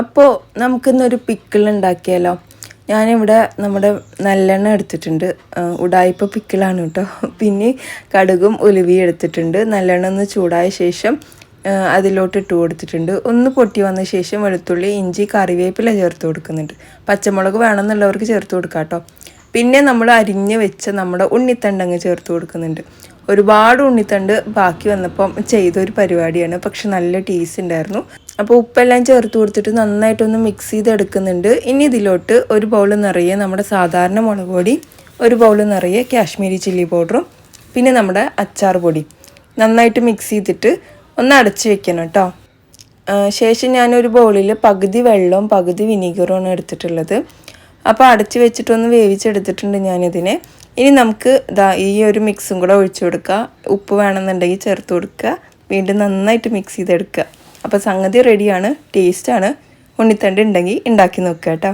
അപ്പോൾ നമുക്കിന്നൊരു പിക്കിൾ ഉണ്ടാക്കിയാലോ? ഞാനിവിടെ നമ്മുടെ നല്ലെണ്ണ എടുത്തിട്ടുണ്ട്. ഉടായ്പ പിക്കിളാണ് കേട്ടോ. പിന്നെ കടുകും ഉലുവിയും എടുത്തിട്ടുണ്ട്. നല്ലെണ്ണ ഒന്ന് ചൂടായ ശേഷം അതിലോട്ട് ഇട്ട് കൊടുത്തിട്ടുണ്ട്. ഒന്ന് പൊട്ടി വന്ന ശേഷം വെളുത്തുള്ളി ഇഞ്ചി കറിവേപ്പില ചേർത്ത് കൊടുക്കുന്നുണ്ട്. പച്ചമുളക് വേണമെന്നുള്ളവർക്ക് ചേർത്ത് കൊടുക്കാം കേട്ടോ. പിന്നെ നമ്മൾ അരിഞ്ഞ് വെച്ച നമ്മുടെ ഉണ്ണിത്തണ്ടങ്ങ് ചേർത്ത് കൊടുക്കുന്നുണ്ട്. ഒരുപാട് ഉണ്ണിത്തണ്ട് ബാക്കി വന്നപ്പം ചെയ്തൊരു പരിപാടിയാണ്. പക്ഷെ നല്ല ടേസ്റ്റ് ഉണ്ടായിരുന്നു. അപ്പോൾ ഉപ്പെല്ലാം ചേർത്ത് കൊടുത്തിട്ട് നന്നായിട്ടൊന്ന് മിക്സ് ചെയ്തെടുക്കുന്നുണ്ട്. ഇനി ഇതിലോട്ട് ഒരു ബൗൾ നിറയെ നമ്മുടെ സാധാരണ മുളക് പൊടി ഒരു ബൗൾ നിറയെ കാശ്മീരി ചില്ലി പൗഡറും പിന്നെ നമ്മുടെ അച്ചാർ പൊടി. നന്നായിട്ട് മിക്സ് ചെയ്തിട്ട് ഒന്ന് അടച്ച് വെക്കണം കേട്ടോ. ശേഷം ഞാനൊരു ബൗളിൽ പകുതി വെള്ളവും പകുതി വിനീഗറുമാണ് എടുത്തിട്ടുള്ളത്. അപ്പോൾ അടച്ച് വെച്ചിട്ടൊന്ന് വേവിച്ചെടുത്തിട്ടുണ്ട് ഞാനിതിനെ. ഇനി നമുക്ക് ഇതാ ഈ ഒരു മിക്സും കൂടെ ഒഴിച്ചു കൊടുക്കുക. ഉപ്പ് വേണമെന്നുണ്ടെങ്കിൽ ചേർത്ത് കൊടുക്കുക. വീണ്ടും നന്നായിട്ട് മിക്സ് ചെയ്തെടുക്കുക. അപ്പോൾ സംഗതി റെഡിയാണ് ടേസ്റ്റാണ് ഉണ്ണിത്തണ്ട് ഉണ്ടെങ്കിൽ ഉണ്ടാക്കി നോക്കുക കേട്ടോ.